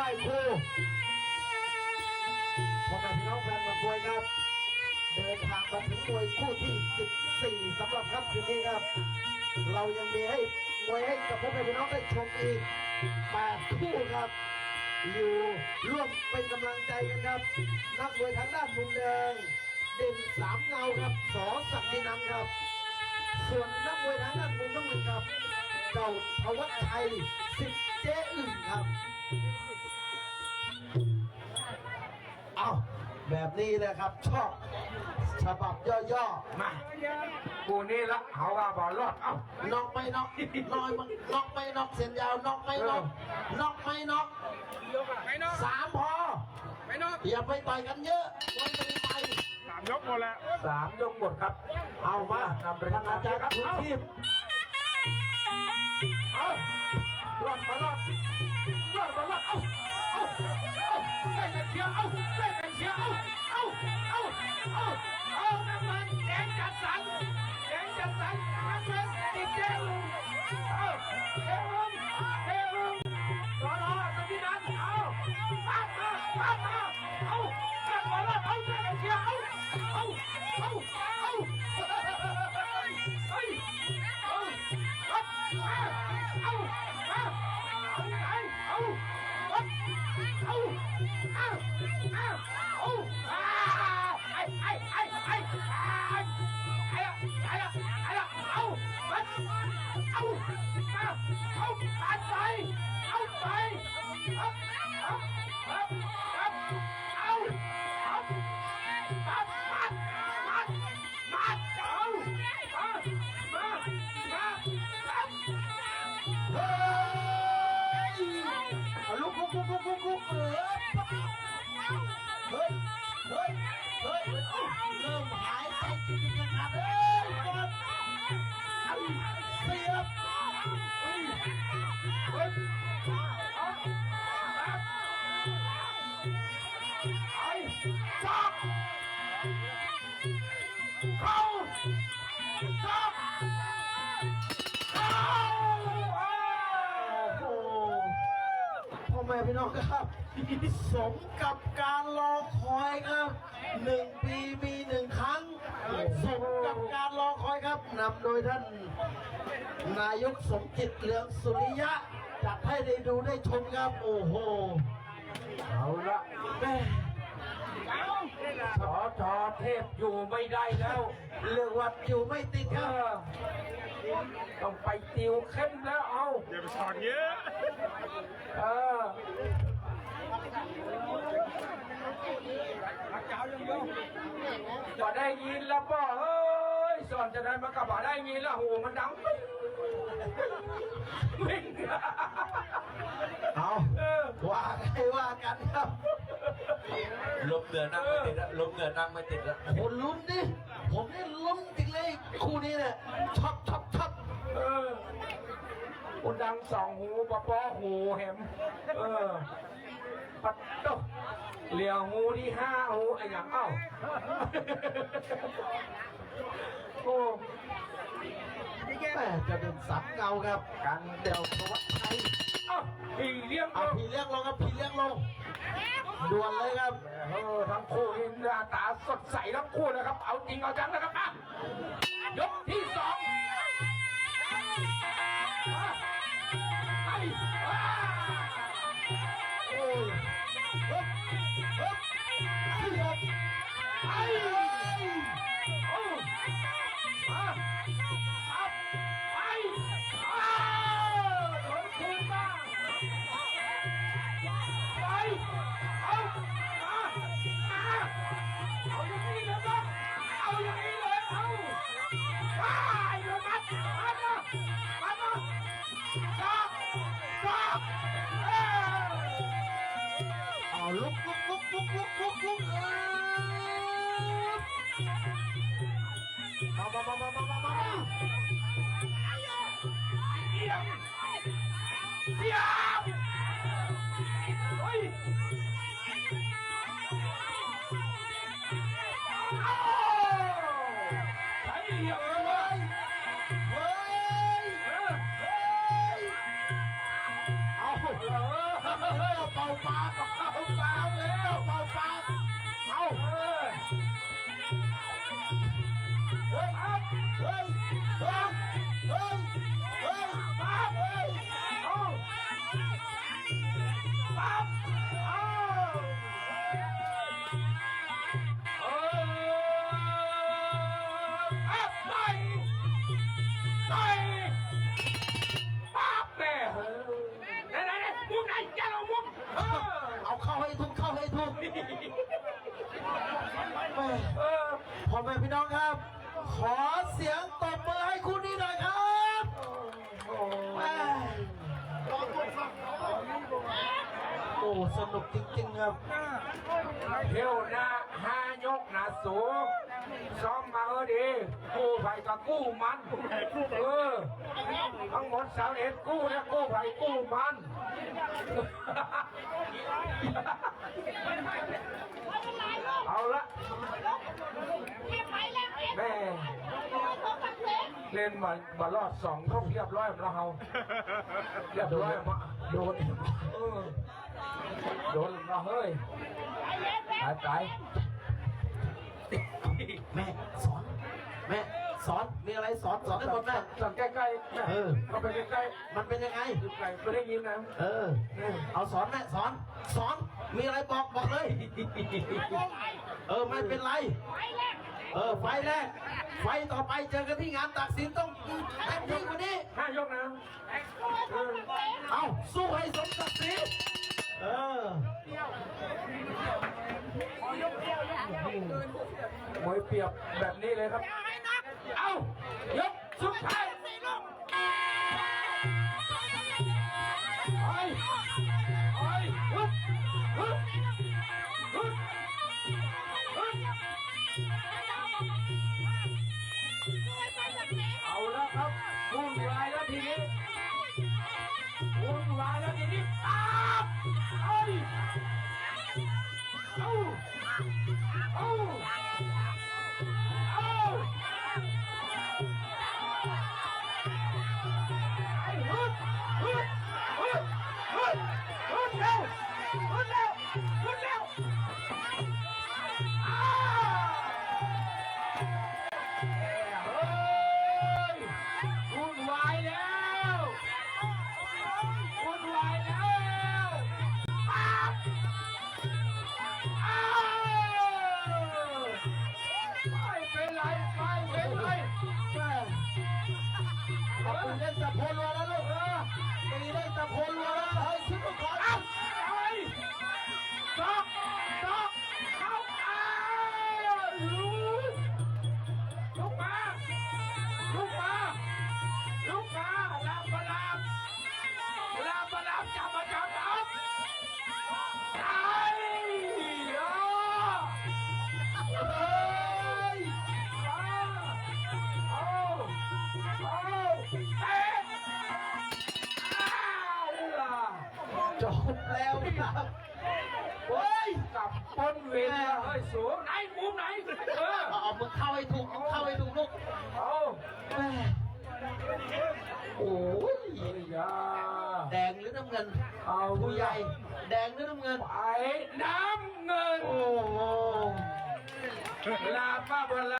ได้ครูพ่อแม่พี่น้องแฟนบอลมวยครับ เดินทางมาถึงมวยคู่ที่ 14สำหรับค่ำคืนนี้ครับ เรายังมีให้มวยให้กับพ่อแม่พี่น้องได้ชมอีก8คู่ครับ อยู่ร่วมเป็นกำลังใจกันครับ นักมวยทางด้านมุมแดงเด่นสามเงาครับสอศักดินันครับ ส่วนนักมวยทางด้านมุมน้ำเงินครับ เจ้าพวัชชัยสิทธิ์เจ๊อึ่งครับ แบบนี้เลยครับ ชอบ ฉบับย่อมากูนี่ละเขาว่าบอลรอดเอ้าๆน็อกไม่น็อกน้อยมันน็อกไม่น็อกเส้นยาวน็อกไม่น็อกน็อกไม่น็อกไม่นอกสามพอไม่นอกอย่าไปต่อยกันเยอะวันจะไปสามยกหมดแล้วสามยกหมดครับ เอามานำไปทางอาจารย์ครับคุณทีมเอารอดมารอดรอดมารอดเอ้าเอ้าเอ้าได้กันเชียร์เอ้าได้กัน เอาเอาเอาเอาน้ำมันแดงจัดสรรแดงจัดสรรน้ำมันติดเจ้าเอาเทวงเทวงรอรอตรงที่นั้นเอาปั๊บมาปั๊บมาเอาจัดบอลเอาเจ้าเชียร์เอาเอาเอาเอาเฮ้ยเอาปั๊บมาเอามาเอาไหนเอาปั๊บเอาเอาเอา Stop! แม่พี่น้องครับ สมกับการรอคอยครับหนึ่งปีมีหนึ่งครั้ง สมกับการรอคอยครับนำโดยท่าน นายกสมจิตเหลืองสุริยะจัดให้ได้ดูได้ชมครับ โอ้โห เอาละแม่สอทอเทพอยู่ไม่ได้แล้วเรื่องวัดอยู่ไม่ติดเอครับอต้องไปติวเข้มแล้วเอาอย่าไปถอนเยอะ เออบ่ได้ยินแล้วป่อเฮ้ยสอนจะได้มันก็บ่ได้ยินแล้วโหมันดังปิ๊งปิ๊งเอาเออว่าให้ว่ากันครับ ลมเหนือนั่งไม่ติดล้วลมเหนือนั่งไม่ติดแล้วคนลุ้นดิผมนี่ลุ้นจริงเลยคู่นี้เนี่ยชอบชอบชอบเออ คนดังสองหูปะปอหูเห็ม เออปัดโตเหลียวหูที่ห้าหูไอ้หยังเอ้าโอ้แม่จะเป็นสามเงาครับกันเดี่ยวสวัสดิ์ชัยเอ้าพี่เลี้ยงเอาเอาพี่เลี้ยงลงครับพี่เลี้ยงลงด่วนเลยครับ เออทั้งคู่นี่หน้าตาสดใสทั้งคู่นะครับ เอาจริงเอาจังนะครับอะยก เป่าปากเป่าปาก พ่อแม่พี่น้องครับ ขอเสียงตบมือให้คู่นี้หน่อยครับแม่โอ้สนุกจริงๆครับเที่ยวหน้าห้ายกหนาสูงซ้อมมาเออดีกู้ไผ่กับกู้มันเออทั้งหมดสาวเอ็ดกู้นะกู้ไผ่กู้มัน เอาละแม่ เล่นมาบารอดสองต้องเรียบร้อยแล้วเฮาเรียบร้อยมาโดนเออโดนเราเฮ้ยตายตายแม่สอน แม่สอนมีอะไรสอนสอนให้หมดแม่สั่งใกล้ๆแม่เออเข้าไปใกล้มันเป็นยังไงไกลไม่ได้ยินนะเออ เอาสอนแม่สอนสอนมีอะไรบอกบอกเลย เออไม่เป็นไร เออไฟแรก ไฟต่อไปเจอกันที่งานตักสินต้องเต็มที่กว่านี้ห้ายกนะเออเอาสู้ให้สมศักดิ์ศรีเออมวยเปรียบ วุ่นวายแล้วทีนี้อ้าวเอ้ยเอ้าเอ้า แล้วครับเฮ้ยกับปนเวรเฮ้ยสูงไหนมุมไหนเออเอามือเข้าให้ถูกเอาเข้าให้ถูกลูกเอาโอ้ยยาแดงหรือน้ำเงิน เอาผู้ใหญ่ แดงหรือน้ำเงินไปน้ำเงิน โอ้ลาป้าบลา